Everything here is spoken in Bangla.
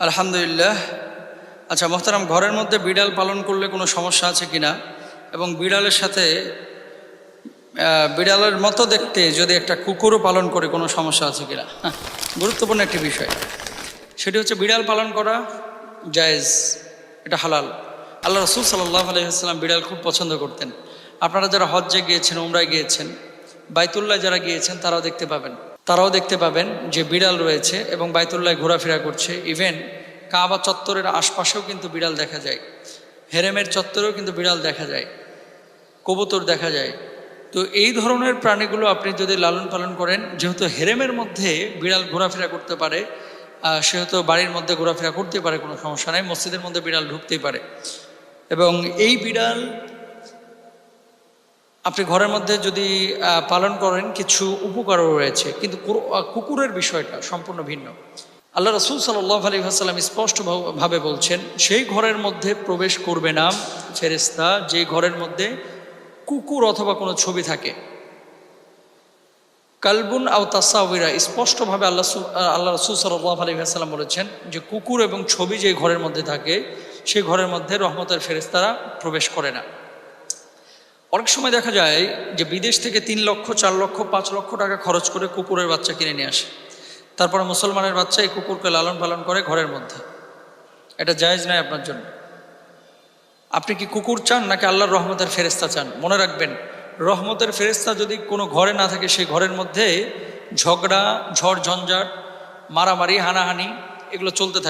আলহামদুলিল্লাহ। আচ্ছা মোহতারাম ঘরের মধ্যে বিড়াল পালন করলে কোনো সমস্যা আছে কিনা এবং বিড়ালের সাথে বিড়ালের মতো দেখতে যদি একটা কুকুরও পালন করে কোনো সমস্যা আছে কিনা হ্যাঁ, গুরুত্বপূর্ণ একটি বিষয়। সেটি হচ্ছে বিড়াল পালন করা জায়েজ এটা হালাল। আল্লাহ রসুল সাল্লাহ আলহিহাস্লাম বিড়াল খুব পছন্দ করতেন। আপনারা যারা হজ্জে গিয়েছেন উমরায় গিয়েছেন বাইতুল্লাহ যারা গিয়েছেন তারাও দেখতে পাবেন। তারাও দেখতে পাবেন যে বিড়াল রয়েছে এবং বাইতুল্লাহ ঘোরাফেরা করছে। ইভেন কাবা চত্বরের আশপাশেও কিন্তু বিড়াল দেখা যায়। হেরেমের চত্বরেও কিন্তু বিড়াল দেখা যায়। কবুতর দেখা যায়। তো এই ধরনের প্রাণীগুলো আপনি যদি লালন পালন করেন, যেহেতু হেরেমের মধ্যে বিড়াল ঘোরাফেরা করতে পারে সেহেতু বাড়ির মধ্যে ঘোরাফেরা করতে পারে, কোনো সমস্যা নাই, মসজিদের মধ্যে বিড়াল ঢুকতেই পারে। এবং এই বিড়াল আপনি ঘরের মধ্যে যদি পালন করেন কিছু উপকারও রয়েছে। কিন্তু কুকুরের বিষয়টা সম্পূর্ণ ভিন্ন। আল্লাহ রসুল সাল্লাহ আলী আসাল্লাম স্পষ্ট ভাব- ভাবে বলছেন, সেই ঘরের মধ্যে প্রবেশ করবে না ফেরেস্তা যে ঘরের মধ্যে কুকুর অথবা কোনো ছবি থাকে। কালবুন আও তাসাউরা স্পষ্টভাবে আল্লাহ আল্লাহ রসুল সাল্লাহ আলী আসাল্লাম বলেছেন যে কুকুর এবং ছবি যে ঘরের মধ্যে থাকে সেই ঘরের মধ্যে রহমতের ফেরেস্তারা প্রবেশ করে না। অনেক সময় দেখা যায় যে বিদেশ থেকে তিন লক্ষ, চার লক্ষ, পাঁচ লক্ষ টাকা খরচ করে কুকুরের বাচ্চা কিনে নিয়ে আসে। তারপরে মুসলমানের বাচ্চা এই কুকুরকে লালন পালন করে ঘরের মধ্যে। এটা জায়েজ নয় আপনার জন্য। আপনি কি কুকুর চান নাকি আল্লাহর রহমতের ফেরেস্তা চান? মনে রাখবেন, রহমতের ফেরেস্তা যদি কোনো ঘরে না থাকে, সেই ঘরের মধ্যে ঝগড়া, ঝড়, ঝঞ্ঝাট, মারামারি, হানাহানি এগুলো চলতে থাকে।